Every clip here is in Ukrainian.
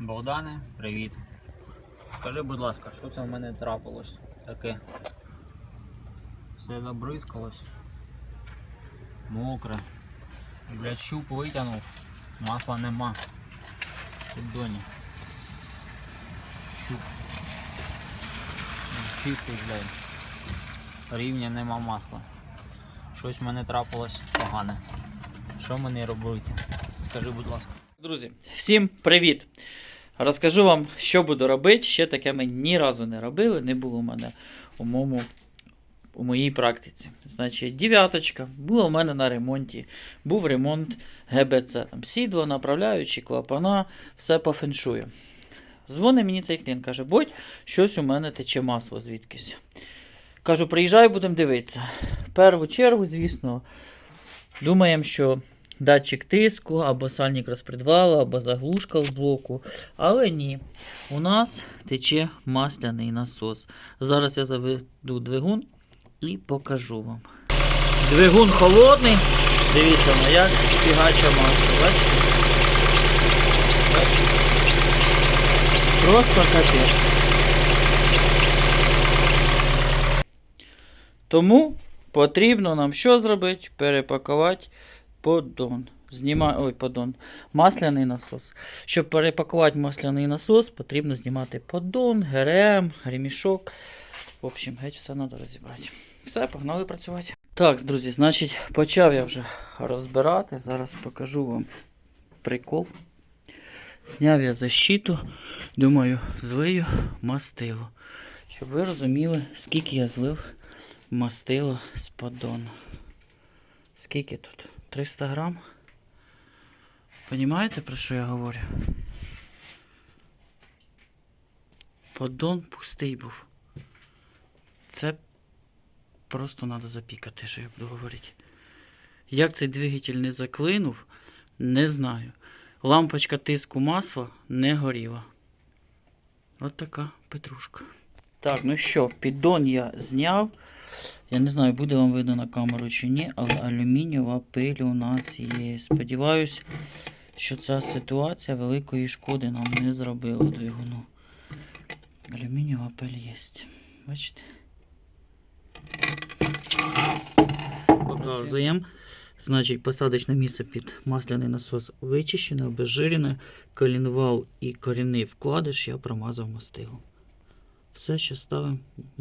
Богдане, привіт. Скажи, будь ласка, що це в мене трапилось? Таке. Все забризкалось. Мокре. Блять, щуп витягнув. Масла нема. Піддоні. Щуп. Чистий, блядь. Рівня нема масла. Щось в мене трапилось погане. Що мені робити? Скажи, будь ласка. Друзі, всім привіт! Розкажу вам, що буду робити. Ще таке ми ні разу не робили, не було у мене у, моєму, у моїй практиці. Значить, дев'яточка була у мене на ремонті. Був ремонт ГБЦ. Там сідло, направляючі, клапана, все по феншую. Дзвонить мені цей клієнт, каже, будь щось у мене тече масло звідкись. Кажу, приїжджай, будемо дивитися. В першу чергу, звісно, думаємо, що датчик тиску, або сальник розпредвалу, або заглушка в блоку. Але ні, у нас тече масляний насос. Зараз я заведу двигун і покажу вам. Двигун холодний. Дивіться, ну як фігача масло. Бачите? Просто капець. Тому потрібно нам що зробити? Перепакувати поддон. Зніма... Ой, поддон. Масляний насос. Щоб перепакувати масляний насос, потрібно знімати поддон, ГРМ, ремішок. В общем, геть все треба розібрати. Все, погнали працювати. Так, друзі, значить, почав я вже розбирати. Зараз покажу вам прикол. Зняв я защиту, думаю, злию мастило. Щоб ви розуміли, скільки я злив мастило з поддону. Скільки тут? 300 грам? Понімаєте, про що я говорю? Поддон пустий був. Це просто треба запікати, що я буду говорити. Як цей двигатель не заклинув, не знаю. Лампочка тиску масла не горіла. От така петрушка. Так, ну що, піддон я зняв. Я не знаю, буде вам видно на камеру чи ні, але алюмінієва пиль у нас є. Сподіваюсь, що ця ситуація великої шкоди нам не зробила двигуну. Алюмінієва пиль є. Бачите? Показуємо. Значить, посадочне місце під масляний насос вичищене, обезжирене, колінвал і корінний вкладиш я промазав мастилом. Все, ще ставимо.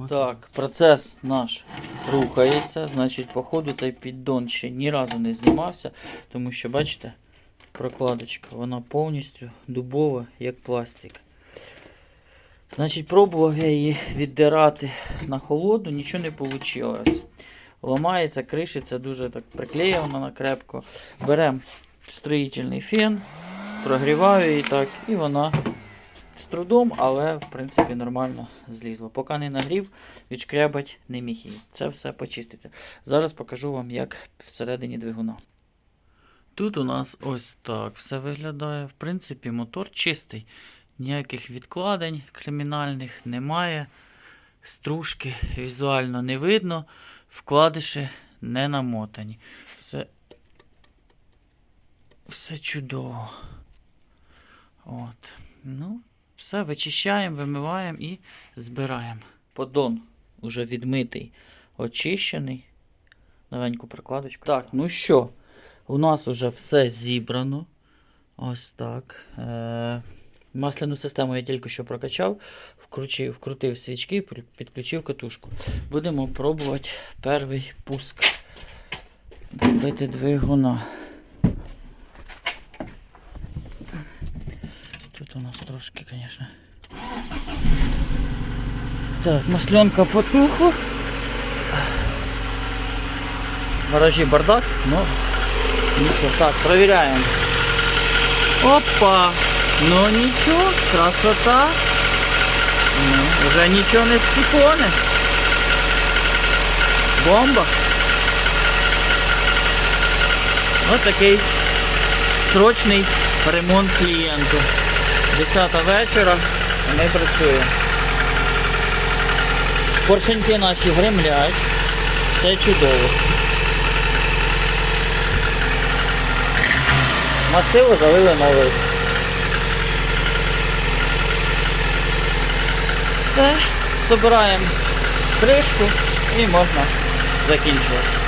Так, процес наш рухається. Значить, походу цей піддон ще ні разу не знімався, тому що, бачите, прокладочка, вона повністю дубова, як пластик. Значить, пробував я її віддирати на холодну, нічого не вийшло. Ламається, кришиться дуже так вона крепко. Беремо строїтельний фен, прогріваю її так, і вона з трудом, але в принципі нормально злізло. Поки не нагрів, відшкрябать не міг її. Це все почиститься. Зараз покажу вам, як всередині двигуна. Тут у нас ось так все виглядає. В принципі, мотор чистий. Ніяких відкладень кримінальних немає. Стружки візуально не видно, вкладиші не намотані. Все, все чудово. От. Ну, все, вичищаємо, вимиваємо і збираємо. Поддон уже відмитий, очищений. Новеньку прокладочку. Так, ну що, у нас вже все зібрано. Ось так. Е- масляну систему я тільки що прокачав, вкрутив, вкрутив свічки, підключив катушку. Будемо пробувати перший пуск. Бити двигуна. трошки, звісно. Так, масленка потухла. В гаражі бардак, ну нічого. Так, провіряємо. Опа! Ну нічого, красота. Ну, вже нічого не сіконе. Бомба. Ось такий срочний ремонт клієнту. 10 вечора ми працюємо. Поршеньки наші гремлять. Це чудово. Мастило залили новий. Все, збираємо кришку і можна закінчувати.